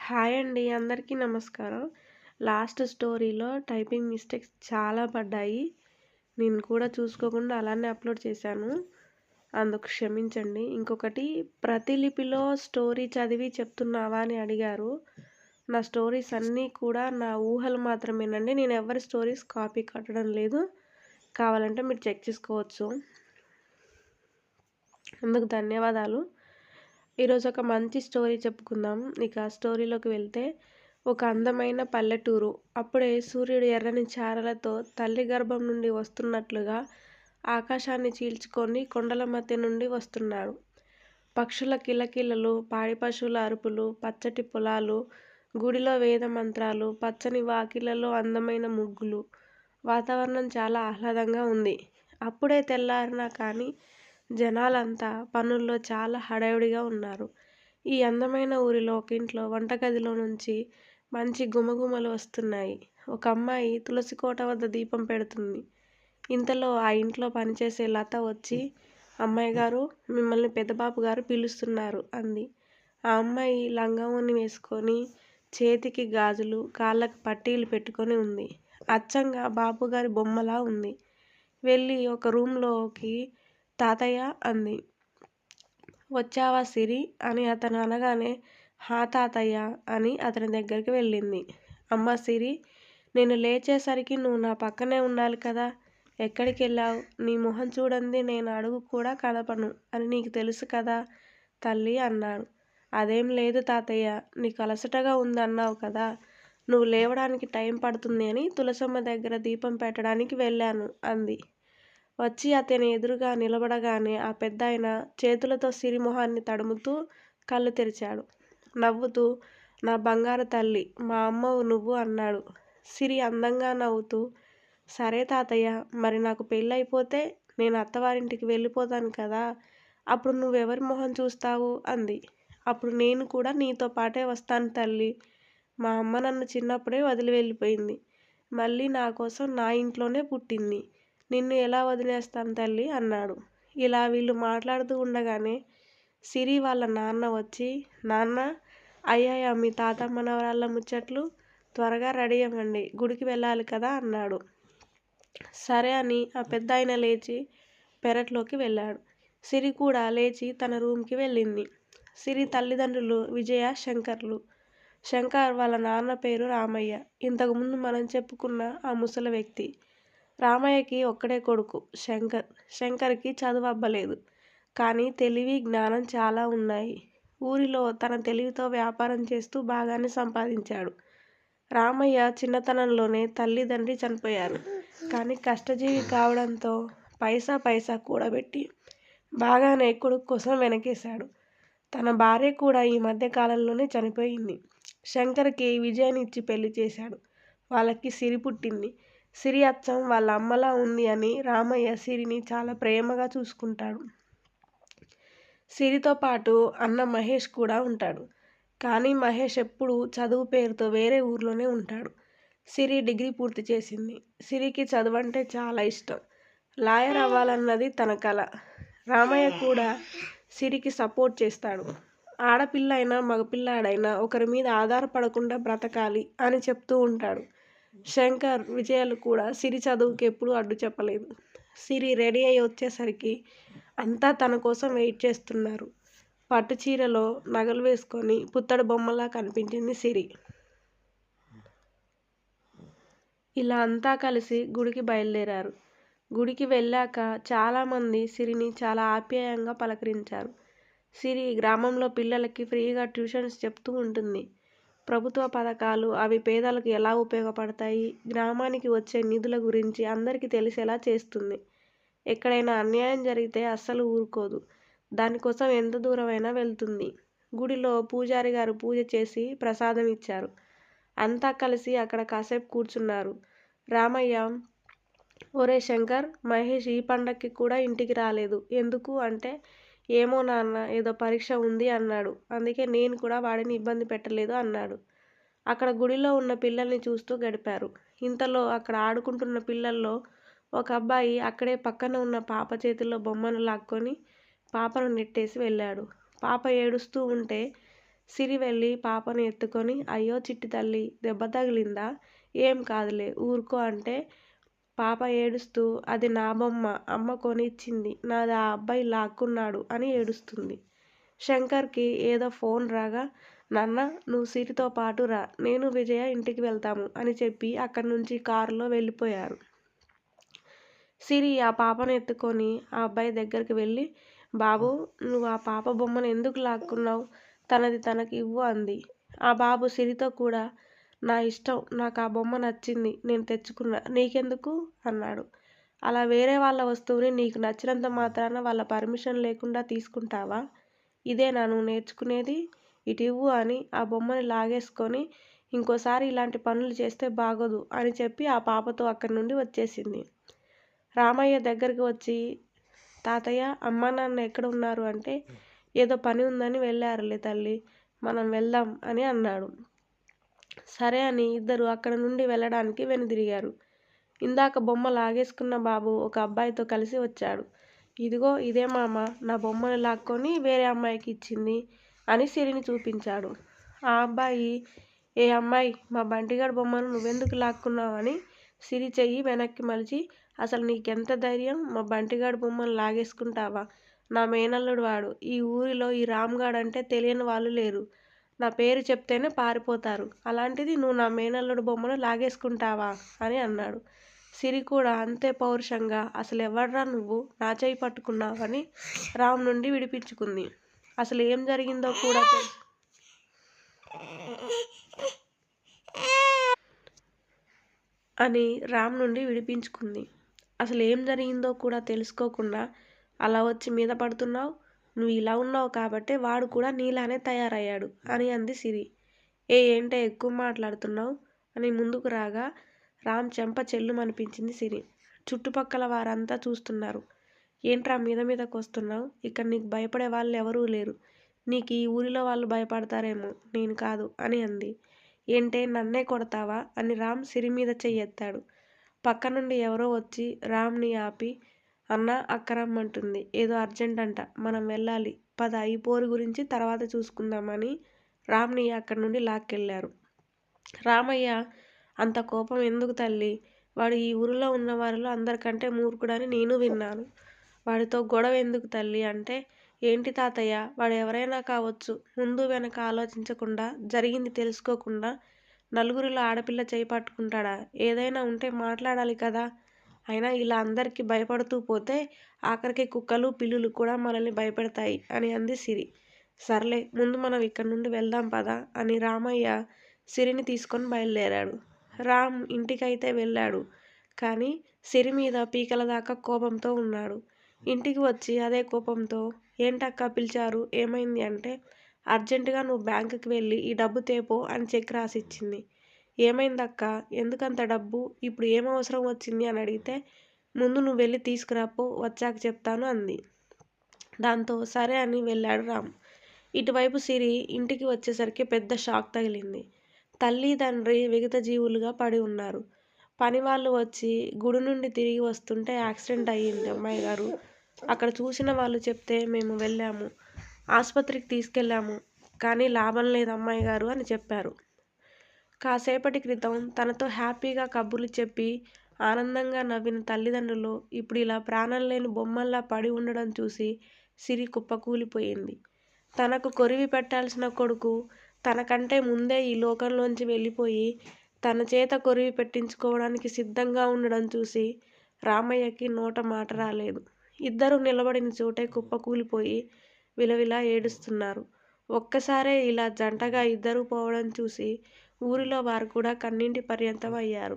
Hi అండి అందరికీ నమస్కారం. లాస్ట్ స్టోరీలో టైపింగ్ మిస్టేక్స్ చాలా పడ్డాయి. నేను కూడా చూసుకోకుండా అలానే అప్లోడ్ చేశాను. అందుకు క్షమించండి. ఇంకొకటి ప్రతిలిపిలో స్టోరీ చదివి చెప్తున్నావా అని అడిగారు. నా స్టోరీస్ అన్నీ కూడా నా ఊహలు మాత్రమేనండి. నేను ఎవరి స్టోరీస్ కాపీ కట్టడం లేదు. కావాలంటే మీరు చెక్ చేసుకోవచ్చు. అందుకు ధన్యవాదాలు. ఈరోజు ఒక మంచి స్టోరీ చెప్పుకుందాం. ఇక స్టోరీలోకి వెళ్తే ఒక అందమైన పల్లెటూరు. అప్పుడే సూర్యుడు ఎర్రని చారలతో తల్లి గర్భం నుండి వస్తున్నట్లుగా ఆకాశాన్ని చీల్చుకొని కొండల మధ్య నుండి వస్తున్నాడు. పక్షుల కిలకిలలు పాడి పశువుల అరుపులు పచ్చటి పొలాలు గుడిలో వేద మంత్రాలు పచ్చని వాకిలలో అందమైన ముగ్గులు. వాతావరణం చాలా ఆహ్లాదంగా ఉంది. అప్పుడే తెల్లారినా కానీ జనాలంతా పనుల్లో చాలా హడావుడిగా ఉన్నారు. ఈ అందమైన ఊరిలో ఒక ఇంట్లో వంటగదిలో నుంచి మంచి గుమగుమలు వస్తున్నాయి. ఒక అమ్మాయి తులసి కోట వద్ద దీపం పెడుతుంది. ఇంతలో ఆ ఇంట్లో పనిచేసే లత వచ్చి అమ్మాయి గారు మిమ్మల్ని పెద్దబాబు గారు పిలుస్తున్నారు అంది. ఆ అమ్మాయి లంగావోని వేసుకొని చేతికి గాజులు కాళ్ళకు పట్టీలు పెట్టుకొని ఉంది. అచ్చంగా బాపుగారి బొమ్మలా ఉంది. వెళ్ళి ఒక రూమ్లోకి తాతయ్య అంది. వచ్చావా సిరి? అని అతను అనగానే హా తాతయ్య అని అతని దగ్గరికి వెళ్ళింది. అమ్మ సిరి నేను లేచేసరికి నువ్వు నా పక్కనే ఉండాలి కదా. ఎక్కడికి వెళ్ళావు? నీ మొహం చూడండి నేను అడుగు కూడా కదపను అని నీకు తెలుసు కదా తల్లి అన్నాడు. అదేం లేదు తాతయ్య నీకు అలసటగా ఉందన్నావు కదా. నువ్వు లేవడానికి టైం పడుతుంది అని తులసమ్మ దగ్గర దీపం పెట్టడానికి వెళ్ళాను అంది. వచ్చి అతని ఎదురుగా నిలబడగానే ఆ పెద్దాయన చేతులతో సిరిమొహాన్ని తడుముతూ కళ్ళు తెరిచాడు. నవ్వుతూ నా బంగారు తల్లి మా అమ్మవు నువ్వు అన్నాడు. సిరి అందంగా నవ్వుతూ సరే తాతయ్య మరి నాకు పెళ్ళైపోతే నేను అత్తవారింటికి వెళ్ళిపోతాను కదా అప్పుడు నువ్వెవరి మొహం చూస్తావు? అంది. అప్పుడు నేను కూడా నీతో పాటే వస్తాను తల్లి. మా అమ్మ నన్ను చిన్నప్పుడే వదిలి వెళ్ళిపోయింది. మళ్ళీ నా కోసం నా ఇంట్లోనే పుట్టింది. నిన్ను ఎలా వదిలేస్తాను తల్లి? అన్నాడు. ఇలా వీళ్ళు మాట్లాడుతూ ఉండగానే సిరి వాళ్ళ నాన్న వచ్చి నాన్న అయ్యాయా మీ తాత మనవరాళ్ళ ముచ్చట్లు త్వరగా రెడీ అవ్వండి గుడికి వెళ్ళాలి కదా అన్నాడు. సరే అని ఆ పెద్ద ఆయన లేచి పెరట్లోకి వెళ్ళాడు. సిరి కూడా లేచి తన రూమ్కి వెళ్ళింది. సిరి తల్లిదండ్రులు విజయ శంకర్లు. శంకర్ వాళ్ళ నాన్న పేరు రామయ్య. ఇంతకుముందు మనం చెప్పుకున్న ఆ ముసలి వ్యక్తి. రామయ్యకి ఒక్కడే కొడుకు శంకర్. శంకర్కి చదువు అబ్బలేదు కానీ తెలివి జ్ఞానం చాలా ఉన్నాయి. ఊరిలో తన తెలివితో వ్యాపారం చేస్తూ బాగానే సంపాదించాడు. రామయ్య చిన్నతనంలోనే తల్లిదండ్రి చనిపోయారు. కానీ కష్టజీవి కావడంతో పైసా పైసా కూడబెట్టి బాగానే కొడుకు కోసం వెనకేశాడు. తన భార్య కూడా ఈ మధ్య కాలంలోనే చనిపోయింది. శంకర్కి విజయాన్ని ఇచ్చి పెళ్ళి చేశాడు. వాళ్ళకి సిరి పుట్టింది. సిరి అచ్చం వాళ్ళ అమ్మలా ఉంది అని రామయ్య సిరిని చాలా ప్రేమగా చూసుకుంటాడు. సిరితో పాటు అన్న మహేష్ కూడా ఉంటాడు. కానీ మహేష్ ఎప్పుడు చదువు పేరుతో వేరే ఊర్లోనే ఉంటాడు. సిరి డిగ్రీ పూర్తి చేసింది. సిరికి చదువు అంటే చాలా ఇష్టం. లాయర్ అవ్వాలన్నది తన కళ రామయ్య కూడా సిరికి సపోర్ట్ చేస్తాడు. ఆడపిల్ల అయినా మగపిల్లాడైనా ఒకరి మీద ఆధారపడకుండా బ్రతకాలి అని చెప్తూ ఉంటాడు. శంకర్ విజయాలు కూడా సిరి చదువుకి ఎప్పుడూ అడ్డు చెప్పలేదు. సిరి రెడీ అయి వచ్చేసరికి అంతా తన కోసం వెయిట్ చేస్తున్నారు. పట్టు చీరలో నగలు వేసుకొని పుత్తడి బొమ్మలా కనిపించింది సిరి. ఇలా అంతా కలిసి గుడికి బయలుదేరారు. గుడికి వెళ్ళాక చాలామంది సిరిని చాలా ఆప్యాయంగా పలకరించారు. సిరి గ్రామంలో పిల్లలకి ఫ్రీగా ట్యూషన్స్ చెప్తూ ఉంటుంది. ప్రభుత్వ పథకాలు అవి పేదలకు ఎలా ఉపయోగపడతాయి? గ్రామానికి వచ్చే నిధుల గురించి అందరికీ తెలిసేలా చేస్తుంది. ఎక్కడైనా అన్యాయం జరిగితే అస్సలు ఊరుకోదు. దానికోసం ఎంత దూరమైనా వెళ్తుంది. గుడిలో పూజారి గారు పూజ చేసి ప్రసాదం ఇచ్చారు. అంతా కలిసి అక్కడ కాసేపు కూర్చున్నారు. రామయ్య ఒరే శంకర్ మహేష్ ఈ పండక్కి కూడా ఇంటికి రాలేదు. ఎందుకు? అంటే ఏమో నాన్న ఏదో పరీక్ష ఉంది అన్నాడు. అందుకే నేను కూడా వాడిని ఇబ్బంది పెట్టలేదు అన్నాడు. అక్కడ గుడిలో ఉన్న పిల్లల్ని చూస్తూ గడిపారు. ఇంతలో అక్కడ ఆడుకుంటున్న పిల్లల్లో ఒక అబ్బాయి అక్కడే పక్కన ఉన్న పాప చేతిలో బొమ్మను లాక్కొని పాపను నెట్టేసి వెళ్ళాడు. పాప ఏడుస్తూ ఉంటే సిరి వెళ్ళి పాపను ఎత్తుకొని అయ్యో చిట్టి తల్లి దెబ్బ తగిలిందా? ఏం కాదులే ఊరుకో అంటే పాప ఏడుస్తూ అది నా బొమ్మ అమ్మ కొనిచ్చింది నాది ఆ అబ్బాయి లాక్కున్నాడు అని ఏడుస్తుంది. శంకర్కి ఏదో ఫోన్ రాగా నాన్న నువ్వు సిరితో పాటు రా నేను విజయ ఇంటికి వెళ్తాము అని చెప్పి అక్కడి నుంచి కారులో వెళ్ళిపోయారు. సిరి ఆ పాపను ఎత్తుకొని ఆ అబ్బాయి దగ్గరికి వెళ్ళి బాబు నువ్వు ఆ పాప బొమ్మను ఎందుకు లాక్కున్నావు? తనది తనకి ఇవ్వు అంది. ఆ బాబు సిరితో కూడా నా ఇష్టం నాకు ఆ బొమ్మ నచ్చింది నేను తెచ్చుకున్నా నీకెందుకు? అన్నాడు. అలా వేరే వాళ్ళ వస్తువుని నీకు నచ్చినంత మాత్రాన వాళ్ళ పర్మిషన్ లేకుండా తీసుకుంటావా? ఇదే నువ్వు నేర్చుకునేది? ఇటు ఇవ్వు అని ఆ బొమ్మని లాగేసుకొని ఇంకోసారి ఇలాంటి పనులు చేస్తే బాగోదు అని చెప్పి ఆ పాపతో అక్కడి నుండి వచ్చేసింది. రామయ్య దగ్గరికి వచ్చి తాతయ్య అమ్మ నాన్న ఎక్కడ ఉన్నారు అంటే ఏదో పని ఉందని వెళ్ళారులే తల్లి మనం వెళ్దాం అని అన్నాడు. సరే అని ఇద్దరు అక్కడ నుండి వెళ్ళడానికి వెనుదిరిగారు. ఇందాక బొమ్మ లాగేసుకున్న బాబు ఒక అబ్బాయితో కలిసి వచ్చాడు. ఇదిగో ఇదే మామ నా బొమ్మను లాక్కొని వేరే అమ్మాయికి ఇచ్చింది అని సిరిని చూపించాడు. ఆ అబ్బాయి ఏ అమ్మాయి మా బంటిగాడు బొమ్మను నువ్వెందుకు లాక్కున్నావు అని సిరి చెయ్యి వెనక్కి మలిచి అసలు నీకెంత ధైర్యం? మా బంటిగాడు బొమ్మను లాగేసుకుంటావా? నా మేనల్లుడు వాడు. ఈ ఊరిలో ఈ రామ్గాడ్ అంటే తెలియని వాళ్ళు లేరు. నా పేరు చెప్తేనే పారిపోతారు. అలాంటిది నువ్వు నా మేనల్లుడు బొమ్మను లాగేసుకుంటావా? అని అన్నాడు. సిరి కూడా అంతే పౌరుషంగా అసలు ఎవడ్రా నువ్వు? నా చేయి పట్టుకున్నావని రామ్ నుండి విడిపించుకుంది. అసలు ఏం జరిగిందో కూడా అని రామ్ నుండి విడిపించుకుంది. అసలు ఏం జరిగిందో కూడా తెలుసుకోకుండా అలా వచ్చి మీద పడుతున్నావు? నువ్వు ఇలా ఉన్నావు కాబట్టే వాడు కూడా నీలానే తయారయ్యాడు అని అంది సిరి. ఏ ఏంటే ఎక్కువ మాట్లాడుతున్నావు? అని ముందుకు రాగా రామ్ చెంప చెల్లుమనిపించింది సిరి. చుట్టుపక్కల వారంతా చూస్తున్నారు. ఏంట్రా మీద మీదకు వస్తున్నావు? ఇక్కడ నీకు భయపడే వాళ్ళు ఎవరూ లేరు. నీకు ఈ ఊరిలో వాళ్ళు భయపడతారేమో? నేను కాదు అని అంది. ఏంటే నన్నే కొడతావా? అని రామ్ సిరి మీద చెయ్యెత్తాడు. పక్క నుండి ఎవరో వచ్చి రామ్ని ఆపి అన్న అక్కరమ్మంటుంది ఏదో అర్జెంట్ అంట మనం వెళ్ళాలి. పద. ఈ పోరు గురించి తర్వాత చూసుకుందామని రామ్ని అక్కడి నుండి లాక్కెళ్ళారు. రామయ్య అంత కోపం ఎందుకు తల్లి? వాడు ఈ ఊరిలో ఉన్న వారిలో అందరికంటే మూర్ఖుడని నేను విన్నాను. వాడితో గొడవ ఎందుకు తల్లి అంటే ఏంటి తాతయ్య? వాడు ఎవరైనా కావచ్చు. ముందు వెనక ఆలోచించకుండా జరిగింది తెలుసుకోకుండా నలుగురిలో ఆడపిల్ల చేయి పట్టుకుంటాడా? ఏదైనా ఉంటే మాట్లాడాలి కదా. అయినా ఇలా అందరికీ భయపడుతూ పోతే ఆఖరికి కుక్కలు పిల్లులు కూడా మనల్ని భయపెడతాయి అని అంది సిరి. సర్లే ముందు మనం ఇక్కడి నుండి వెళ్దాం పదా అని రామయ్య సిరిని తీసుకొని బయలుదేరాడు. రామ్ ఇంటికైతే వెళ్ళాడు కానీ సిరి మీద పీకల దాకా కోపంతో ఉన్నాడు. ఇంటికి వచ్చి అదే కోపంతో ఏంటక్క పిలిచారు? ఏమైంది? అంటే అర్జెంటుగా నువ్వు బ్యాంకుకి వెళ్ళి ఈ డబ్బు తేపో అని చెక్ రాసిచ్చింది. ఏమైందక్క? ఎందుకంత డబ్బు? ఇప్పుడు ఏం అవసరం వచ్చింది అని అడిగితే ముందు నువ్వు వెళ్ళి తీసుకురాపో వచ్చాక చెప్తాను అంది. దాంతో సరే అని వెళ్ళాడు రామ్. ఇటువైపు సిరి ఇంటికి వచ్చేసరికి పెద్ద షాక్ తగిలింది. తల్లి తండ్రి విగత జీవులుగా పడి ఉన్నారు. పని వాళ్ళు వచ్చి గుడి నుండి తిరిగి వస్తుంటే యాక్సిడెంట్ అయ్యింది అమ్మాయి గారు. అక్కడ చూసిన వాళ్ళు చెప్తే మేము వెళ్ళాము. ఆసుపత్రికి తీసుకెళ్ళాము కానీ లాభం లేదు అమ్మాయి గారు అని చెప్పారు. కాసేపటి క్రితం తనతో హ్యాపీగా కబుర్లు చెప్పి ఆనందంగా నవ్విన తల్లిదండ్రులు ఇప్పుడు ఇలా ప్రాణం లేని బొమ్మల్లా పడి ఉండడం చూసి సిరి కుప్పకూలిపోయింది. తనకు కొరివి పెట్టాల్సిన కొడుకు తనకంటే ముందే ఈ లోకంలోంచి వెళ్ళిపోయి తన చేత కొరివి పెట్టించుకోవడానికి సిద్ధంగా ఉండడం చూసి రామయ్యకి నోట మాట రాలేదు. ఇద్దరు నిలబడిన చోటే కుప్పకూలిపోయి విలవిలా ఏడుస్తున్నారు. ఒక్కసారే ఇలా జంటగా ఇద్దరు పోవడం చూసి ఊరిలో వారు కూడా కన్నింటి పర్యంతం అయ్యారు.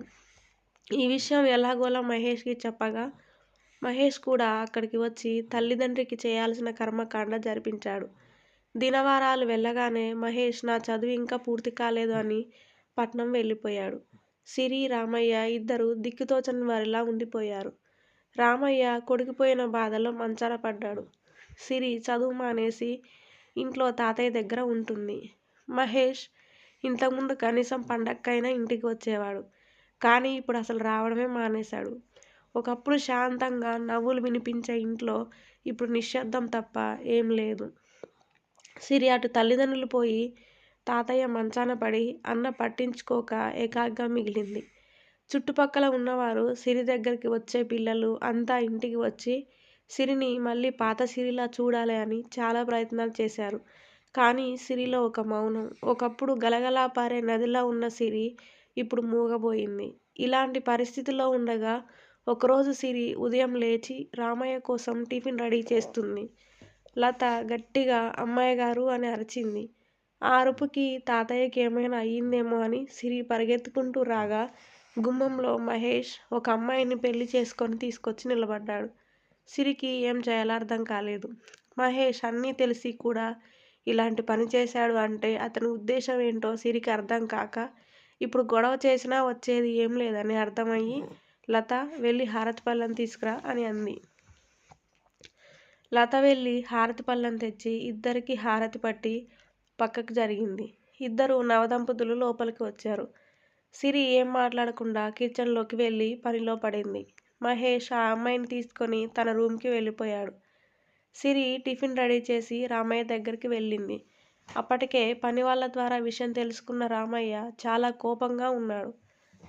ఈ విషయం ఎలాగోలా మహేష్కి చెప్పగా మహేష్ కూడా అక్కడికి వచ్చి తల్లిదండ్రికి చేయాల్సిన కర్మకాండ జరిపించాడు. దినవారాలు వెళ్ళగానే మహేష్ నా చదువు ఇంకా పూర్తి కాలేదు అని పట్నం వెళ్ళిపోయాడు. సిరి రామయ్య ఇద్దరు దిక్కుతోచని వారిలా ఉండిపోయారు. రామయ్య కొడుకుపోయిన బాధలో మంచాన పడ్డాడు. సిరి చదువు మానేసి ఇంట్లో తాతయ్య దగ్గర ఉంటుంది. మహేష్ ఇంతకుముందు కనీసం పండక్కైనా ఇంటికి వచ్చేవాడు. కానీ ఇప్పుడు అసలు రావడమే మానేశాడు. ఒకప్పుడు శాంతంగా నవ్వులు వినిపించే ఇంట్లో ఇప్పుడు నిశ్శబ్దం తప్ప ఏం లేదు. సిరి అటు తల్లిదండ్రులు పోయి తాతయ్య మంచాన పడి అన్న పట్టించుకోక ఏకాగ్గా మిగిలింది. చుట్టుపక్కల ఉన్నవారు సిరి దగ్గరికి వచ్చే పిల్లలు అంతా ఇంటికి వచ్చి సిరిని మళ్ళీ పాత సిరిలా చూడాలి అని చాలా ప్రయత్నాలు చేశారు. కానీ సిరిలో ఒక మౌనం. ఒకప్పుడు గలగలా పారే నదిలా ఉన్న సిరి ఇప్పుడు మూగబోయింది. ఇలాంటి పరిస్థితిలో ఉండగా ఒకరోజు సిరి ఉదయం లేచి రామయ్య కోసం టిఫిన్ రెడీ చేస్తుంది. లత గట్టిగా అమ్మాయి గారు అని అరిచింది. ఆ అరుపుకి తాతయ్యకి ఏమైనా అయ్యిందేమో అని సిరి పరిగెత్తుకుంటూ రాగా గుమ్మంలో మహేష్ ఒక అమ్మాయిని పెళ్ళి చేసుకొని తీసుకొచ్చి నిలబడ్డాడు. సిరికి ఏం చేయాలో అర్థం కాలేదు. మహేష్ అన్నీ తెలిసి కూడా ఇలాంటి పని చేశాడు అంటే అతని ఉద్దేశం ఏంటో సిరికి అర్థం కాక ఇప్పుడు గొడవ చేసినా వచ్చేది ఏం లేదని అర్థమయ్యి లత వెళ్ళి హారతి పళ్ళం తీసుకురా అని అంది. లత వెళ్ళి హారతి పళ్ళం తెచ్చి ఇద్దరికి హారతి పట్టి పక్కకు జరిగింది. ఇద్దరు నవదంపతులు లోపలికి వచ్చారు. సిరి ఏం మాట్లాడకుండా కిచెన్లోకి వెళ్ళి పనిలో పడింది. మహేష్ ఆ అమ్మాయిని తీసుకొని తన రూమ్కి వెళ్ళిపోయాడు. సిరి టిఫిన్ రెడీ చేసి రామయ్య దగ్గరికి వెళ్ళింది. అప్పటికే పని వాళ్ళ ద్వారా విషయం తెలుసుకున్న రామయ్య చాలా కోపంగా ఉన్నాడు.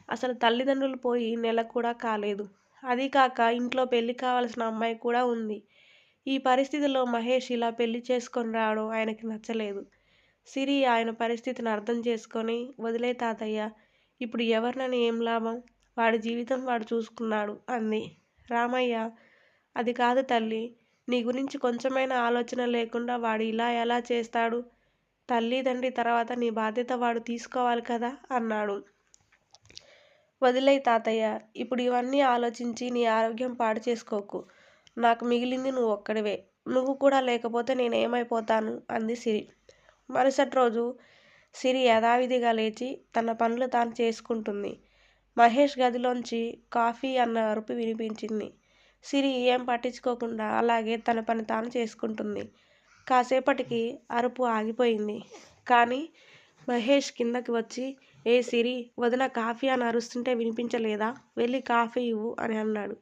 అసలు తల్లిదండ్రులు పోయి నెల కూడా కాలేదు. అది కాక ఇంట్లో పెళ్ళి కావాల్సిన అమ్మాయి కూడా ఉంది. ఈ పరిస్థితిలో మహేష్ ఇలా పెళ్ళి చేసుకొని రావడం ఆయనకి నచ్చలేదు. సిరి ఆయన పరిస్థితిని అర్థం చేసుకొని వదిలే తాతయ్య ఇప్పుడు ఎవరినని ఏం లాభం? వాడి జీవితం వాడు చూసుకున్నాడు అంది. రామయ్య అది కాదు తల్లి నీ గురించి కొంచెమైనా ఆలోచన లేకుండా వాడు ఇలా ఎలా చేస్తాడు? తల్లి తండ్రి తర్వాత నీ బాధ్యత వాడు తీసుకోవాలి కదా? అన్నాడు. వదిలే తాతయ్య ఇప్పుడు ఇవన్నీ ఆలోచించి నీ ఆరోగ్యం పాడు చేసుకోకు. నాకు మిగిలింది నువ్వు ఒక్కడివే. నువ్వు కూడా లేకపోతే నేను ఏమైపోతాను అంది సిరి. మరుసటి రోజు సిరి యథావిధిగా లేచి తన పనులు తాను చేసుకుంటుంది. మహేష్ గదిలోంచి కాఫీ అన్న అరుపు వినిపించింది. సిరి ఏం పట్టించుకోకుండా అలాగే తన పని తాను చేసుకుంటుంది. కాసేపటికి అరుపు ఆగిపోయింది. కానీ మహేష్ కిందకి వచ్చి ఏ సిరి వదిన కాఫీ అని అరుస్తుంటే వినిపించలేదా? వెళ్ళి కాఫీ ఇవ్వు అని అన్నాడు.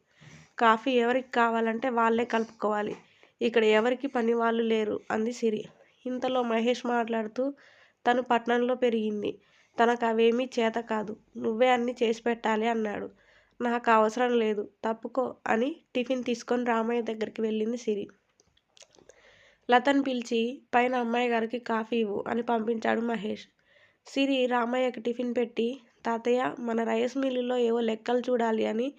కాఫీ ఎవరికి కావాలంటే వాళ్ళే కలుపుకోవాలి. ఇక్కడ ఎవరికి పని వాళ్ళు లేరు అంది సిరి. ఇంతలో మహేష్ మాట్లాడుతూ తను పట్నంలో పెరిగింది. తనకు అవేమీ చేత కాదు. నువ్వే అన్నీ చేసి పెట్టాలి అన్నాడు. నాకు అవసరం లేదు తప్పుకో అని టిఫిన్ తీసుకొని రామయ్య దగ్గరికి వెళ్ళింది సిరి. లతను పిలిచి పైన అమ్మాయి గారికి కాఫీ ఇవ్వు అని పంపించాడు మహేష్. సిరి రామయ్యకి టిఫిన్ పెట్టి తాతయ్య మన రైస్ మిల్లులో ఏవో లెక్కలు చూడాలి అని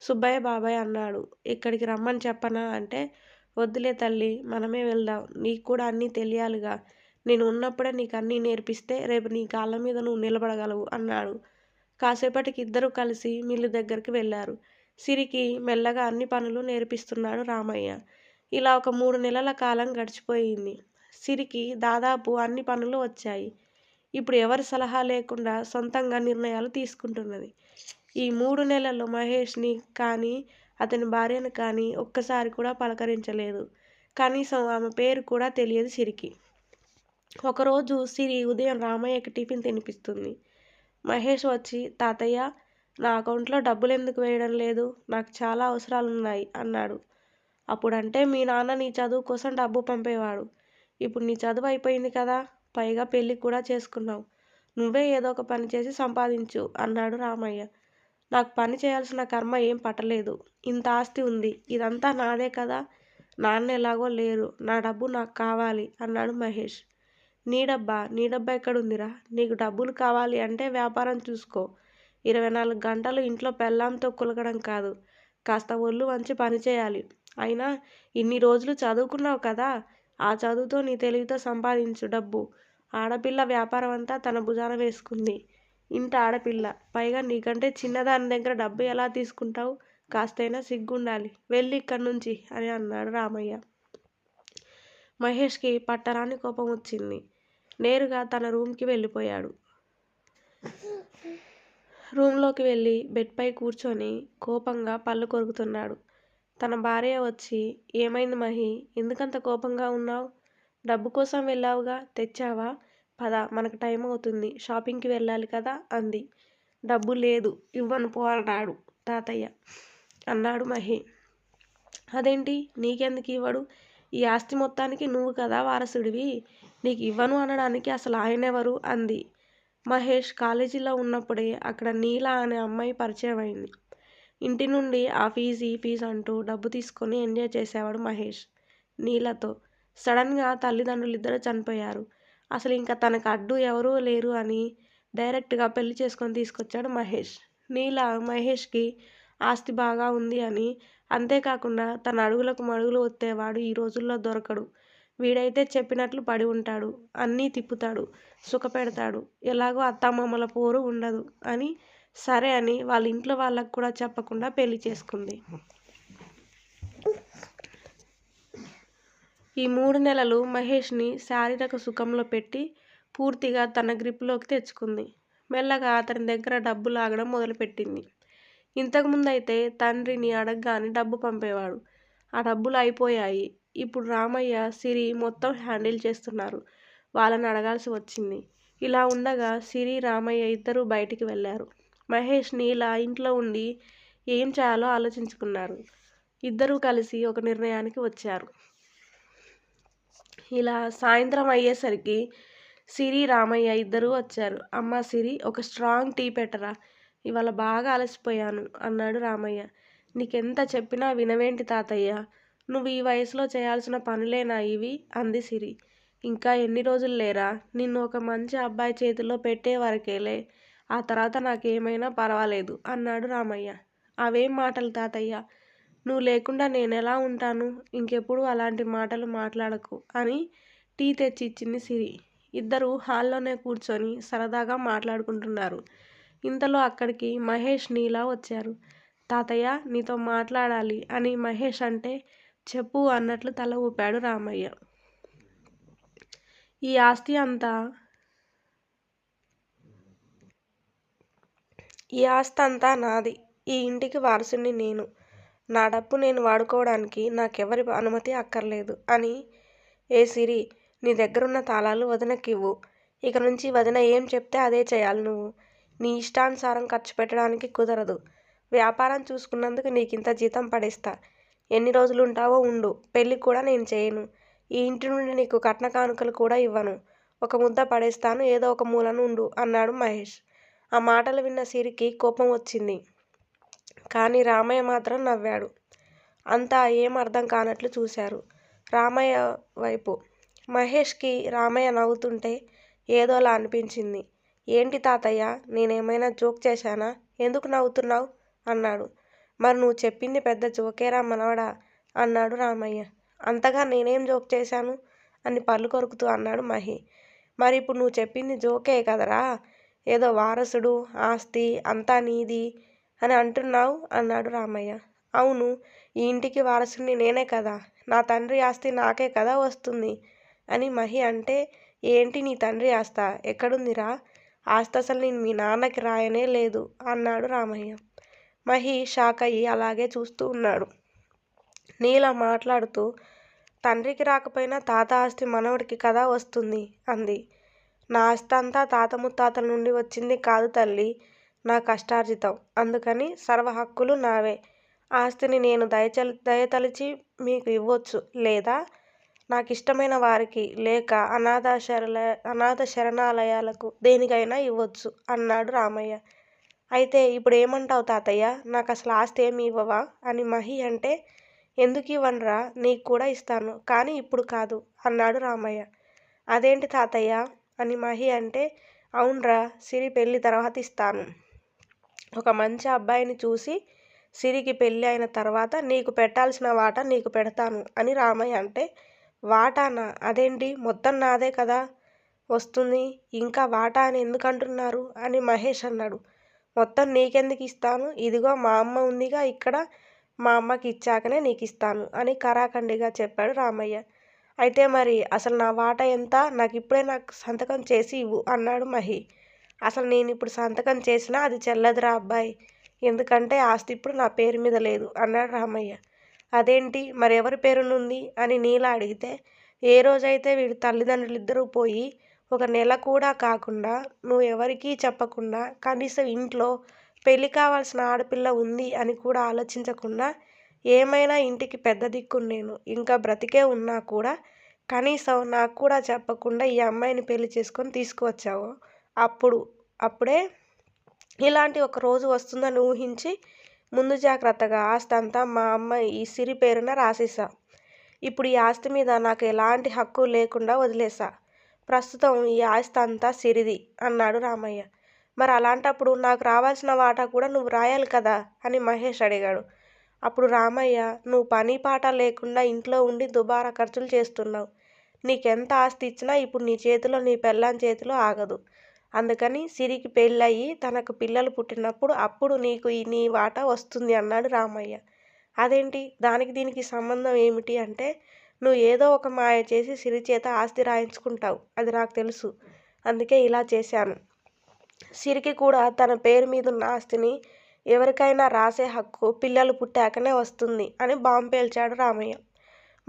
సుబ్బయ్య బాబాయ్ అన్నాడు. ఇక్కడికి రమ్మని చెప్పనా? అంటే వద్దులే తల్లి మనమే వెళ్దాం నీకు కూడా అన్నీ తెలియాలిగా. నేను ఉన్నప్పుడే నీకు అన్నీ నేర్పిస్తే రేపు నీ కాళ్ళ మీద నువ్వు నిలబడగలవు అన్నాడు. కాసేపటికి ఇద్దరూ కలిసి మిల్లు దగ్గరికి వెళ్ళారు. సిరికి మెల్లగా అన్ని పనులు నేర్పిస్తున్నాడు రామయ్య. ఇలా ఒక మూడు నెలల కాలం గడిచిపోయింది. సిరికి దాదాపు అన్ని పనులు వచ్చాయి. ఇప్పుడు ఎవరి సలహా లేకుండా సొంతంగా నిర్ణయాలు తీసుకుంటున్నది. ఈ మూడు నెలల్లో మహేష్ని కానీ అతని భార్యను కానీ ఒక్కసారి కూడా పలకరించలేదు. కనీసం ఆమె పేరు కూడా తెలియదు సిరికి. ఒకరోజు సిరి ఉదయం రామయ్యకి టిఫిన్ తినిపిస్తుంది. మహేష్ వచ్చి తాతయ్య నా అకౌంట్లో డబ్బులు ఎందుకు వేయడం లేదు? నాకు చాలా అవసరాలు ఉన్నాయి అన్నాడు. అప్పుడంటే మీ నాన్న నీ చదువు కోసం డబ్బు పంపేవాడు. ఇప్పుడు నీ చదువు అయిపోయింది కదా పైగా పెళ్ళి కూడా చేసుకున్నావు. నువ్వే ఏదో ఒక పని చేసి సంపాదించు అన్నాడు రామయ్య. నాకు పని చేయాల్సిన కర్మ ఏం పట్టలేదు. ఇంత ఆస్తి ఉంది. ఇదంతా నాదే కదా. నాన్న ఎలాగో లేరు. నా డబ్బు నాకు కావాలి అన్నాడు మహేష్. నీ డబ్బా నీ డబ్బా ఎక్కడుందిరా? నీకు డబ్బులు కావాలి అంటే వ్యాపారం చూసుకో. ఇరవై నాలుగు గంటలు ఇంట్లో పెళ్ళాంతో కులకడం కాదు. కాస్త ఒళ్ళు వంచి పని చేయాలి. అయినా ఇన్ని రోజులు చదువుకున్నావు కదా? ఆ చదువుతో నీ తెలివితో సంపాదించు డబ్బు. ఆడపిల్ల వ్యాపారం అంతా తన భుజాన వేసుకుంది. ఇంత ఆడపిల్ల. పైగా నీకంటే చిన్నదాని దగ్గర డబ్బు ఎలా తీసుకుంటావు? కాస్తైనా సిగ్గుండాలి. వెళ్ళి ఇక్కడి నుంచి అని అన్నాడు రామయ్య. మహేష్కి పట్టరాని కోపం వచ్చింది నేరుగా తన రూమ్కి వెళ్ళిపోయాడు. రూమ్లోకి వెళ్ళి బెడ్పై కూర్చొని కోపంగా పళ్ళు కొరుకుతున్నాడు. తన భార్య వచ్చి ఏమైంది మహి? ఎందుకంత కోపంగా ఉన్నావు? డబ్బు కోసం వెళ్ళావుగా? తెచ్చావా? పద మనకు టైం అవుతుంది. షాపింగ్కి వెళ్ళాలి కదా? అంది. డబ్బు లేదు ఇవ్వను పో అన్నాడు తాతయ్య. అన్నాడు మహి. అదేంటి? నీకెందుకు ఇవ్వడు? ఈ ఆస్తి మొత్తానికి నువ్వు కదా వారసుడివి? నీకు ఇవ్వను అనడానికి అసలు ఆయన ఎవరు? అంది. మహేష్ కాలేజీలో ఉన్నప్పుడే అక్కడ నీల అనే అమ్మాయి పరిచయం అయింది. ఇంటి నుండి ఆ ఫీజు ఈ ఫీజు అంటూ డబ్బు తీసుకొని ఎంజాయ్ చేసేవాడు మహేష్ నీలతో. సడన్గా తల్లిదండ్రులు ఇద్దరు చనిపోయారు. అసలు ఇంకా తనకు అడ్డు ఎవరూ లేరు అని డైరెక్ట్గా పెళ్ళి చేసుకొని తీసుకొచ్చాడు మహేష్. నీల మహేష్కి ఆస్తి బాగా ఉంది అని అంతేకాకుండా తన అడుగులకు మడుగులు ఒత్తేవాడు ఈ రోజుల్లో దొరకడు. వీడైతే చెప్పినట్లు పడి ఉంటాడు. అన్నీ తిప్పుతాడు. సుఖపెడతాడు. ఎలాగో అత్తమామల పోరు ఉండదు అని సరే అని వాళ్ళ ఇంట్లో వాళ్ళకు కూడా చెప్పకుండా పెళ్ళి చేసుకుంది. ఈ మూడు నెలలు మహేష్ని శారీరక సుఖంలో పెట్టి పూర్తిగా తన గ్రిప్లోకి తెచ్చుకుంది. మెల్లగా అతని దగ్గర డబ్బు లాగడం మొదలుపెట్టింది. ఇంతకుముందైతే తండ్రిని అడగగానే డబ్బు పంపేవాడు. ఆ డబ్బులు అయిపోయాయి. ఇప్పుడు రామయ్య సిరి మొత్తం హ్యాండిల్ చేస్తున్నారు. వాళ్ళని అడగాల్సి వచ్చింది. ఇలా ఉండగా సిరి రామయ్య ఇద్దరూ బయటికి వెళ్ళారు. మహేష్ నీల ఇంట్లో ఉండి ఏం చేయాలో ఆలోచించుకున్నారు. ఇద్దరూ కలిసి ఒక నిర్ణయానికి వచ్చారు. ఇలా సాయంత్రం అయ్యేసరికి సిరి రామయ్య ఇద్దరూ వచ్చారు. అమ్మ సిరి ఒక స్ట్రాంగ్ టీ పెట్టరా? ఇవాళ బాగా అలసిపోయాను అన్నాడు రామయ్య. నీకెంత చెప్పినా వినవేంటి తాతయ్య? నువ్వు ఈ వయసులో చేయాల్సిన పనులేనా ఇవి? అంది సిరి. ఇంకా ఎన్ని రోజులు లేరా? నిన్ను ఒక మంచి అబ్బాయి చేతిలో పెట్టే వరకేలే. ఆ తర్వాత నాకేమైనా పర్వాలేదు అన్నాడు రామయ్య. అవేం మాటలు తాతయ్య? నువ్వు లేకుండా నేను ఎలా ఉంటాను? ఇంకెప్పుడు అలాంటి మాటలు మాట్లాడకు అని టీ తెచ్చి ఇచ్చింది సిరి. ఇద్దరు హాల్లోనే కూర్చొని సరదాగా మాట్లాడుకుంటున్నారు. ఇంతలో అక్కడికి మహేష్ నీలా వచ్చారు. తాతయ్య నీతో మాట్లాడాలి అని మహేష్ అంటే చెప్పు అన్నట్లు తల ఊపాడు రామయ్య. ఈ ఆస్తి అంతా? ఈ ఆస్తి అంతా నాది. ఈ ఇంటికి వారసుని నేను. నా డబ్బు నేను వాడుకోవడానికి నాకెవరి అనుమతి అక్కర్లేదు అని ఏ సిరి నీ దగ్గరున్న తాళాలు వదినకివ్వు. ఇక నుంచి వదిన ఏం చెప్తే అదే చేయాలి నువ్వు. నీ ఇష్టానుసారం ఖర్చు పెట్టడానికి కుదరదు. వ్యాపారం చూసుకున్నందుకు నీకు ఇంత జీతం పడేస్తా. ఎన్ని రోజులు ఉంటావో ఉండు. పెళ్ళి కూడా నేను చేయను. ఈ ఇంటి నుండి నీకు కట్న కానుకలు కూడా ఇవ్వను. ఒక ముద్ద పడేస్తాను. ఏదో ఒక మూలను ఉండు అన్నాడు మహేష్. ఆ మాటలు విన్న సిరికి కోపం వచ్చింది. కానీ రామయ్య మాత్రం నవ్వాడు. అంతా ఏం అర్థం కానట్లు చూశారు. రామయ్య వైపు. మహేష్కి రామయ్య నవ్వుతుంటే ఏదోలా అనిపించింది. ఏంటి తాతయ్య నేనేమైనా జోక్ చేశానా? ఎందుకు నవ్వుతున్నావు? అన్నాడు. మరి నువ్వు చెప్పింది పెద్ద జోకేరా మనవడా అన్నాడు రామయ్య. అంతగా నేనేం జోక్ చేశాను? అని పళ్ళు కొరుకుతూ అన్నాడు మహి. మరి ఇప్పుడు నువ్వు చెప్పింది జోకే కదరా? ఏదో వారసుడు ఆస్తి అంతా నీది అని అంటున్నావు అన్నాడు రామయ్య. అవును ఈ ఇంటికి వారసుని నేనే కదా. నా తండ్రి ఆస్తి నాకే కదా వస్తుంది అని మహి అంటే ఏంటి నీ తండ్రి ఆస్త? ఎక్కడుందిరా? ఆస్తి అసలు నేను మీ నాన్నకి రాయనే లేదు అన్నాడు రామయ్య. మహి షాక్ అయ్యి అలాగే చూస్తూ ఉన్నాడు. నీల మాట్లాడుతూ తండ్రికి రాకపోయినా తాత ఆస్తి మనవడికి కదా వస్తుంది? అంది. నా ఆస్తి అంతా తాత ముత్తాతల నుండి వచ్చింది కాదు తల్లి నా కష్టార్జితం. అందుకని సర్వ హక్కులు నావే. ఆస్తిని నేను దయచలి దయతలిచి మీకు ఇవ్వచ్చు లేదా? నాకు ఇష్టమైన వారికి లేక అనాథ శరల అనాథ శరణాలయాలకు దేనికైనా ఇవ్వచ్చు అన్నాడు రామయ్య. అయితే ఇప్పుడు ఏమంటావు తాతయ్య? నాకు అసలు ఆస్తి ఏమి ఇవ్వవా అని మహి అంటే ఎందుకు ఇవ్వనురా? నీకు కూడా ఇస్తాను. కానీ ఇప్పుడు కాదు అన్నాడు రామయ్య. అదేంటి తాతయ్య? అని మహి అంటే అవునరా సిరి పెళ్ళి తర్వాత ఇస్తాను. ఒక మంచి అబ్బాయిని చూసి సిరికి పెళ్ళి అయిన తర్వాత నీకు పెట్టాల్సిన వాటా నీకు పెడతాను అని రామయ్య అంటే వాటానా? అదేంటి? మొత్తం నాదే కదా? వస్తుంది. ఇంకా వాటా అని ఎందుకంటున్నారు? అని మహేష్ అన్నాడు. మొత్తం నీకెందుకు ఇస్తాను? ఇదిగో మా అమ్మ ఉందిగా ఇక్కడ మా అమ్మకి ఇచ్చాకనే నీకు ఇస్తాను అని కరాఖండిగా చెప్పాడు రామయ్య. అయితే మరి అసలు నా వాట ఎంత? నాకు ఇప్పుడే నాకు సంతకం చేసి ఇవ్వు అన్నాడు మహి. అసలు నేను ఇప్పుడు సంతకం చేసినా అది చెల్లదురా అబ్బాయి. ఎందుకంటే ఆస్తి ఇప్పుడు నా పేరు మీద లేదు అన్నాడు రామయ్య. అదేంటి? మరెవరి పేరునుంది? అని నీలా అడిగితే ఏ రోజైతే వీడి తల్లిదండ్రులు ఇద్దరూ పోయి ఒక నెల కూడా కాకుండా నువ్వు ఎవరికీ చెప్పకుండా కనీసం ఇంట్లో పెళ్ళి కావాల్సిన ఆడపిల్ల ఉంది అని కూడా ఆలోచించకుండా ఏమైనా ఇంటికి పెద్ద దిక్కు నేను ఇంకా బ్రతికే ఉన్నా కూడా కనీసం నాకు కూడా చెప్పకుండా ఈ అమ్మాయిని పెళ్ళి చేసుకొని తీసుకువచ్చావు. అప్పుడు అప్పుడే ఇలాంటి ఒక రోజు వస్తుందని ఊహించి ముందు జాగ్రత్తగా ఆస్తి అంతా మా అమ్మ ఈ సిరి పేరున రాసేసా ఇప్పుడు ఈ ఆస్తి మీద నాకు ఎలాంటి హక్కు లేకుండా వదిలేసా ప్రస్తుతం ఈ ఆస్తి అంతా సిరిది అన్నాడు రామయ్య. మరి అలాంటప్పుడు నాకు రావాల్సిన వాటా కూడా నువ్వు రాయాలి కదా? అని మహేష్ అడిగాడు. అప్పుడు రామయ్య నువ్వు పని పాట లేకుండా ఇంట్లో ఉండి దుబారా ఖర్చులు చేస్తున్నావు. నీకెంత ఆస్తి ఇచ్చినా ఇప్పుడు నీ చేతిలో నీ పెళ్ళాం చేతిలో ఆగదు. అందుకని సిరికి పెళ్ళయి తనకు పిల్లలు పుట్టినప్పుడు అప్పుడు నీకు ఈ నీ వాటా వస్తుంది అన్నాడు రామయ్య. అదేంటి? దానికి దీనికి సంబంధం ఏమిటి అంటే నువ్వు ఏదో ఒక మాయ చేసి సిరి చేత ఆస్తి రాయించుకుంటావు. అది నాకు తెలుసు. అందుకే ఇలా చేశాను. సిరికి కూడా తన పేరు మీద ఉన్న ఆస్తిని ఎవరికైనా రాసే హక్కు పిల్లలు పుట్టాకనే వస్తుంది అని బాంబు పేల్చాడు రామయ్య.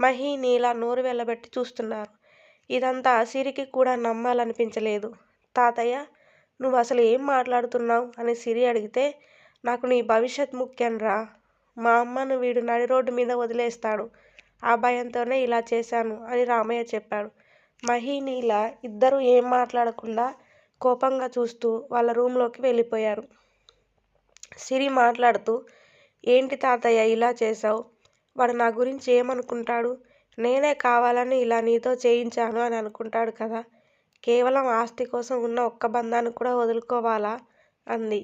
మహి నీల నోరు వెళ్ళబెట్టి చూస్తున్నారు. ఇదంతా సిరికి కూడా నమ్మాలనిపించలేదు. తాతయ్య నువ్వు అసలు ఏం మాట్లాడుతున్నావు? అని సిరి అడిగితే నాకు నీ భవిష్యత్ ముఖ్యంరా. మా అమ్మను వీడు నడి రోడ్డు మీద వదిలేస్తాడు. ఆ భయంతోనే ఇలా చేశాను అని రామయ్య చెప్పాడు. మహి నీల ఇద్దరూ ఏం మాట్లాడకుండా కోపంగా చూస్తూ వాళ్ళ రూమ్లోకి వెళ్ళిపోయారు. సిరి మాట్లాడుతూ ఏంటి తాతయ్య ఇలా చేశావు? వాడు నా గురించి ఏమనుకుంటాడు? నేనే కావాలని ఇలా నీతో చేయించాను అని అనుకుంటాడు కదా? కేవలం ఆస్తి కోసం ఉన్న ఒక్క బంధాన్ని కూడా వదులుకోవాలా? అంది.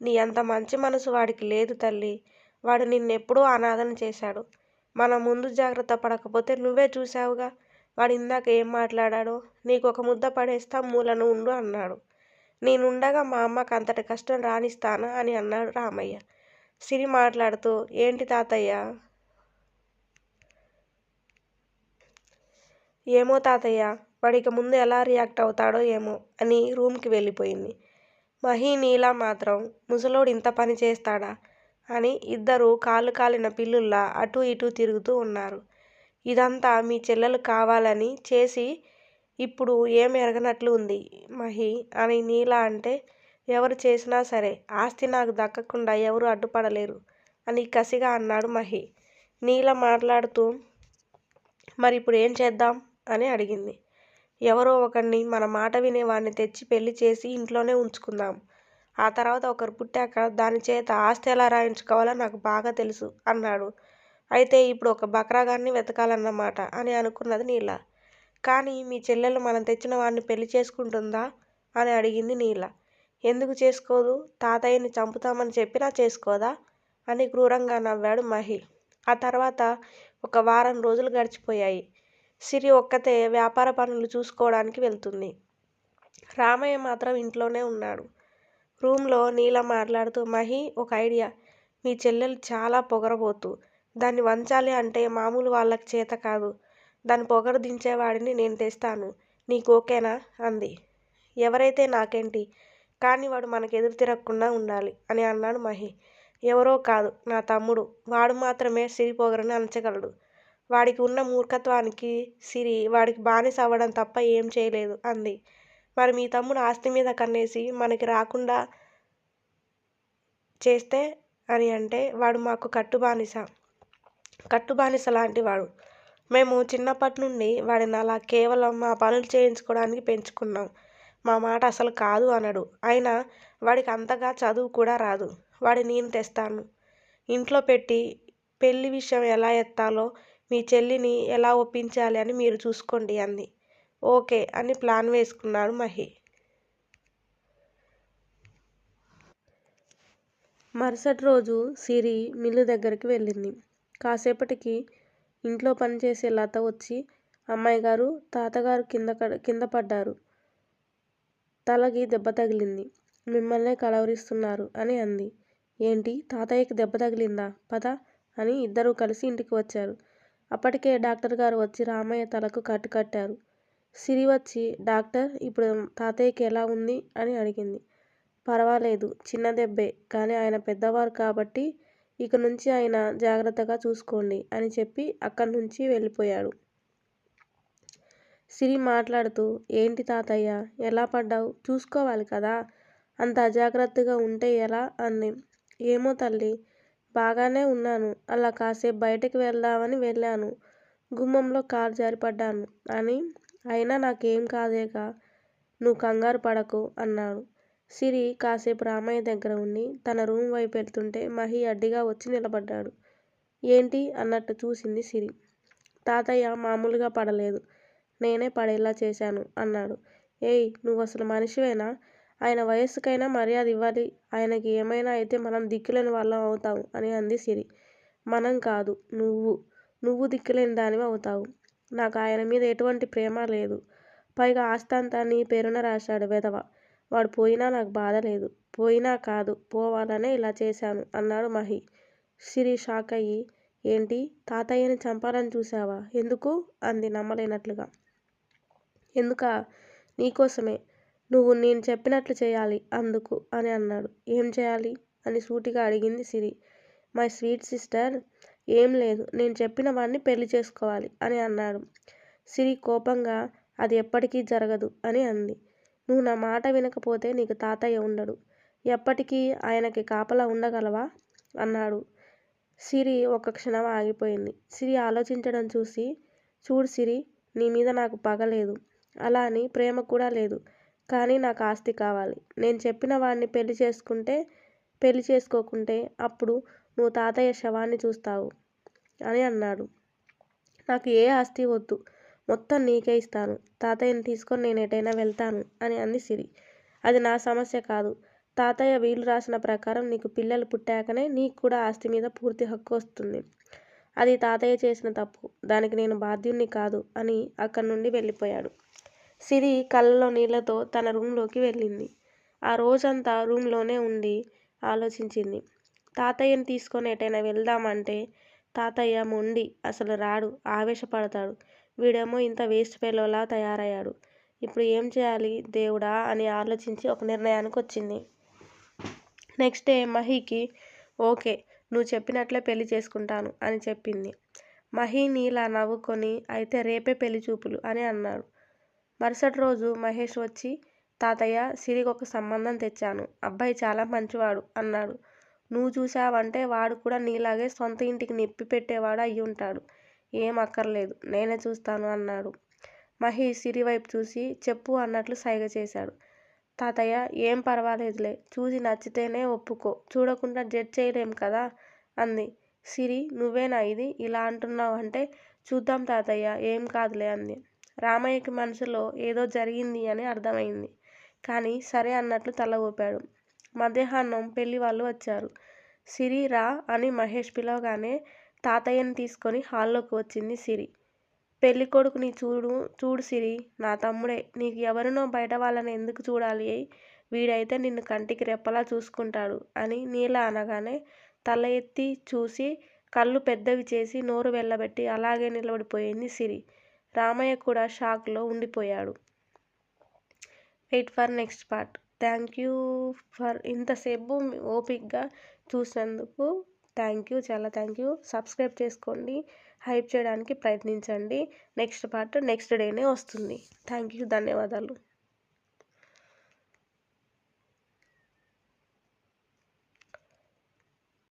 నీ అంత మంచి మనసు వాడికి లేదు తల్లి. వాడు నిన్నెప్పుడూ అనాథన చేశాడు. మనం ముందు జాగ్రత్త పడకపోతే నువ్వే చూసావుగా వాడు ఇందాక ఏం మాట్లాడాడో? నీకు ఒక ముద్ద పడేస్తా మూలను ఉండు అన్నాడు. నేనుండగా మా అమ్మకు అంతటి కష్టం రాణిస్తానా అని అన్నాడు రామయ్య. సిరి మాట్లాడుతూ ఏంటి తాతయ్య? ఏమో తాతయ్య వాడికి ముందు ఎలా రియాక్ట్ అవుతాడో ఏమో అని రూమ్కి వెళ్ళిపోయింది. మహి నీలా మాత్రం ముసలోడు ఇంత పని చేస్తాడా? అని ఇద్దరు కాలు కాలిన పిల్లుల్లా అటూ ఇటూ తిరుగుతూ ఉన్నారు. ఇదంతా మీ చెల్లెలు కావాలని చేసి ఇప్పుడు ఏం ఎరగనట్లు ఉంది మహి అని నీల అంటే ఎవరు చేసినా సరే ఆస్తి నాకు దక్కకుండా ఎవరు అడ్డుపడలేరు అని కసిగా అన్నాడు మహి. నీల మాట్లాడుతూ మరి ఇప్పుడు ఏం చేద్దాం? అని అడిగింది. ఎవరో ఒకరిని మన మాట వినేవాడిని తెచ్చి పెళ్ళి చేసి ఇంట్లోనే ఉంచుకుందాం. ఆ తర్వాత ఒకరు పుట్టాక దాని చేత ఆస్తి ఎలా రాయించుకోవాలో నాకు బాగా తెలుసు అన్నాడు. అయితే ఇప్పుడు ఒక బక్రాగాన్ని వెతకాలన్నమాట అని అనుకున్నది నీల. కానీ మీ చెల్లెలు మనం తెచ్చిన వాడిని పెళ్ళి చేసుకుంటుందా అని అడిగింది నీల. ఎందుకు చేసుకోదు? తాతయ్యని చంపుతామని చెప్పినా చేసుకోదా? అని క్రూరంగా నవ్వాడు మహి. ఆ తర్వాత ఒక వారం రోజులు గడిచిపోయాయి. సిరి ఒక్కతే వ్యాపార పనులు చూసుకోవడానికి వెళ్తుంది. రామయ్య మాత్రం ఇంట్లోనే ఉన్నాడు. రూమ్లో నీలా మాట్లాడుతూ మహి ఒక ఐడియా. మీ చెల్లెలు చాలా పొగరబోతు. దాన్ని వంచాలి అంటే మామూలు వాళ్ళకి చేత కాదు. దాన్ని పొగరు దించేవాడిని నేను తెస్తాను. నీకు ఓకేనా? అంది. ఎవరైతే నాకేంటి? కానీ వాడు మనకు ఎదురు తిరగకుండా ఉండాలి అని అన్నాడు మహి. ఎవరో కాదు నా తమ్ముడు. వాడు మాత్రమే సిరి పొగరని అంచగలడు వాడికి ఉన్న మూర్ఖత్వానికి సిరి వాడికి బానిస అవ్వడం తప్ప ఏం చేయలేదు అంది. మరి మీ తమ్ముడు ఆస్తి మీద కన్నేసి మనకి రాకుండా చేస్తే అని అంటే వాడు మాకు కట్టుబానిస కట్టుబానిస లాంటి వాడు. మేము చిన్నప్పటి నుండి వాడిని అలా కేవలం మా పనులు చేయించుకోవడానికి పెంచుకున్నాం. మా మాట అసలు కాదు అనడు. అయినా వాడికి అంతగా చదువు కూడా రాదు. వాడి నేను తెస్తాను. ఇంట్లో పెట్టి పెళ్ళి విషయం ఎలా ఎత్తాలో మీ చెల్లిని ఎలా ఒప్పించాలి అని మీరు చూసుకోండి అంది. ఓకే అని ప్లాన్ వేసుకున్నాడు మహి. మరుసటి రోజు సిరి మిల్లు దగ్గరికి వెళ్ళింది. కాసేపటికి ఇంట్లో పనిచేసే లత వచ్చి అమ్మాయి గారు తాతగారు కింద కింద పడ్డారు. తలకి దెబ్బ తగిలింది. మిమ్మల్నే కలవరిస్తున్నారు అని అంది. ఏంటి? తాతయ్యకి దెబ్బ తగిలిందా? పద అని ఇద్దరూ కలిసి ఇంటికి వచ్చారు. అప్పటికే డాక్టర్ గారు వచ్చి రామయ్య తలకు కట్టు కట్టారు. సిరి వచ్చి డాక్టర్ ఇప్పుడు తాతయ్యకి ఎలా ఉంది? అని అడిగింది. పర్వాలేదు చిన్న దెబ్బే కానీ ఆయన పెద్దవారు కాబట్టి ఇక నుంచి ఆయన జాగ్రత్తగా చూసుకోండి అని చెప్పి అక్కడి నుంచి వెళ్ళిపోయాడు. సిరి మాట్లాడుతూ ఏంటి తాతయ్య ఎలా పడ్డావు? చూసుకోవాలి కదా? అంత అజాగ్రత్తగా ఉంటే ఎలా? అంది. ఏమో తల్లి బాగానే ఉన్నాను అలా కాసేపు బయటకు వెళ్దామని వెళ్ళాను గుమ్మంలో కారు జారిపడ్డాను అని అయినా నాకేం కాదేగా నువ్వు కంగారు పడకు అన్నాడు. సిరి కాసేపు రామయ్య దగ్గర ఉండి తన రూమ్ వైపు వెళ్తుంటే మహి అడ్డిగా వచ్చి నిలబడ్డాడు. ఏంటి? అన్నట్టు చూసింది సిరి. తాతయ్య మామూలుగా పడలేదు. నేనే పడేలా చేశాను అన్నాడు. ఏయ్ నువ్వు అసలు మనిషివేనా? ఆయన వయస్సుకైనా మర్యాద ఇవ్వాలి. ఆయనకి ఏమైనా అయితే మనం దిక్కులేని వాళ్ళం అవుతాం అని అంది సిరి. మనం కాదు నువ్వు. నువ్వు దిక్కులేని దానివి అవుతావు. నాకు ఆయన మీద ఎటువంటి ప్రేమ లేదు. పైగా ఆస్తాంతాన్ని నీ పేరున రాశాడు వెధవ. వాడు పోయినా నాకు బాధ లేదు. పోయినా కాదు పోవాలనే ఇలా చేశాను అన్నాడు మహి. సిరి షాక్ అయ్యి ఏంటి? తాతయ్యని చంపాలని చూసావా ఎందుకు? అంది నమ్మలేనట్లుగా. ఎందుక? నీకోసమే. నువ్వు నేను చెప్పినట్లు చేయాలి అందుకు అని అన్నాడు. ఏం చేయాలి? అని సూటిగా అడిగింది సిరి. మై స్వీట్ సిస్టర్ ఏం లేదు నేను చెప్పిన వాడిని పెళ్ళి చేసుకోవాలి అని అన్నాడు. సిరి కోపంగా అది ఎప్పటికీ జరగదు అని అంది. నువ్వు నా మాట వినకపోతే నీకు తాతయ్య ఉండడు. ఎప్పటికీ ఆయనకి కాపలా ఉండగలవా? అన్నాడు. సిరి ఒక క్షణం ఆగిపోయింది. సిరి ఆలోచించడం చూసి చూడు సిరి నీ మీద నాకు పగ లేదు. అలా అని ప్రేమ కూడా లేదు. కానీ నాకు ఆస్తి కావాలి. నేను చెప్పిన వాడిని పెళ్ళి చేసుకుంటే పెళ్ళి చేసుకోకుంటే అప్పుడు నువ్వు తాతయ్య శవాన్ని చూస్తావు? అని అన్నాడు. నాకు ఏ ఆస్తి వద్దు. మొత్తం నీకే ఇస్తాను. తాతయ్యని తీసుకొని నేను ఎటైనా వెళ్తాను అని అంది సిరి. అది నా సమస్య కాదు. తాతయ్య వీలు రాసిన ప్రకారం నీకు పిల్లలు పుట్టాకనే నీకు కూడా ఆస్తి మీద పూర్తి హక్కు వస్తుంది. అది తాతయ్య చేసిన తప్పు. దానికి నేను బాధ్యుణ్ణి కాదు అని అక్కడి నుండి వెళ్ళిపోయాడు. సిరి కళ్ళలో నీళ్ళతో తన రూమ్లోకి వెళ్ళింది. ఆ రోజంతా రూమ్లోనే ఉండి ఆలోచించింది. తాతయ్యని తీసుకొని ఎటైనా వెళ్దామంటే తాతయ్య మొండి అసలు రాడు ఆవేశపడతాడు. వీడేమో ఇంత వేస్ట్ ఫెలోలా తయారయ్యాడు. ఇప్పుడు ఏం చేయాలి? దేవుడా? అని ఆలోచించి ఒక నిర్ణయానికి వచ్చింది నెక్స్ట్ డే మహీకి ఓకే నువ్వు చెప్పినట్లే పెళ్ళి చేసుకుంటాను అని చెప్పింది. మహి నీలా నవ్వుకొని అయితే రేపే పెళ్ళి చూపులు అని అన్నాడు. మరుసటి రోజు మహేష్ వచ్చి తాతయ్య సిరికి ఒక సంబంధం తెచ్చాను. అబ్బాయి చాలా మంచివాడు అన్నాడు. నువ్వు చూసావంటే వాడు కూడా నీలాగే సొంత ఇంటికి నిప్పి పెట్టేవాడు అయి ఉంటాడు. ఏం అక్కర్లేదు. నేనే చూస్తాను అన్నాడు. మహి సిరి వైపు చూసి చెప్పు అన్నట్లు సైగ చేశాడు. తాతయ్య ఏం పర్వాలేదులే. చూసి నచ్చితేనే ఒప్పుకో. చూడకుండా జడ్జ్ చేయలేం కదా? అంది. సిరి నువ్వేనా ఇది? ఇలా అంటున్నావు అంటే చూద్దాం తాతయ్య. ఏం కాదులే అంది. రామయ్యకి మనసులో ఏదో జరిగింది అని అర్థమైంది. కానీ సరే అన్నట్లు తల ఊపాడు. మధ్యాహ్నం పెళ్ళి వాళ్ళు వచ్చారు. సిరి రా అని మహేష్ పిలవగానే తాతయ్యని తీసుకొని హాల్లోకి వచ్చింది సిరి. పెళ్ళి కొడుకుని చూడు చూడు సిరి నా తమ్ముడే నీకు ఎవరినో బయట వాళ్ళని ఎందుకు చూడాలి? వీడైతే నిన్ను కంటికి రెప్పలా చూసుకుంటాడు అని నీల అనగానే తల ఎత్తి చూసి కళ్ళు పెద్దవి చేసి నోరు వెళ్ళబెట్టి అలాగే నిలబడిపోయింది సిరి. రామయ్య కూడా షాక్లో ఉండిపోయాడు. Wait for next part. Thank you for ఇంతసేపు ఓపిక్గా చూసినందుకు. థ్యాంక్ యూ చాలా థ్యాంక్ యూ. సబ్స్క్రైబ్ చేసుకోండి హైప్ చేయడానికి ప్రయత్నించండి. నెక్స్ట్ పార్ట్ నెక్స్ట్ డేనే వస్తుంది. థ్యాంక్ యూ ధన్యవాదాలు.